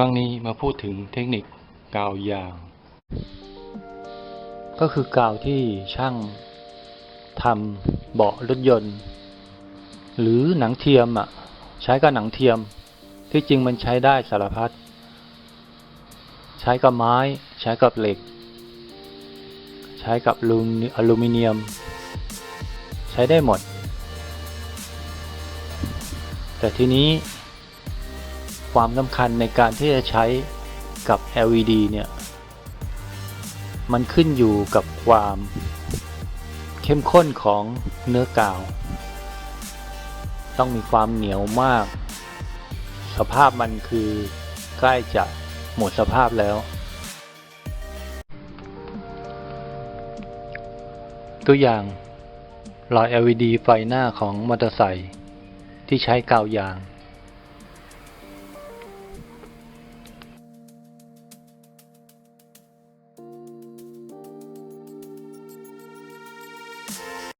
ครั้งนี้มาพูดถึงเทคนิคกาวยาง ก็คือกาวที่ช่างทำเบาะรถยนต์ หรือหนังเทียมอะ ใช้กับหนังเทียมที่จริงมันใช้ได้สารพัดใช้กับไม้ใช้กับเหล็ก ใช้กับลูอลูมิเนียม ใช้ได้หมด แต่ทีนี้ ความสำคัญในการที่จะใช้กับ LED เนี่ย มันขึ้นอยู่กับความเข้มข้นของเนื้อกาว ต้องมีความเหนียวมาก สภาพมันคือใกล้จะหมดสภาพแล้ว ตัวอย่างหลอด LED ไฟหน้าของมอเตอร์ไซค์ที่ใช้กาวยาง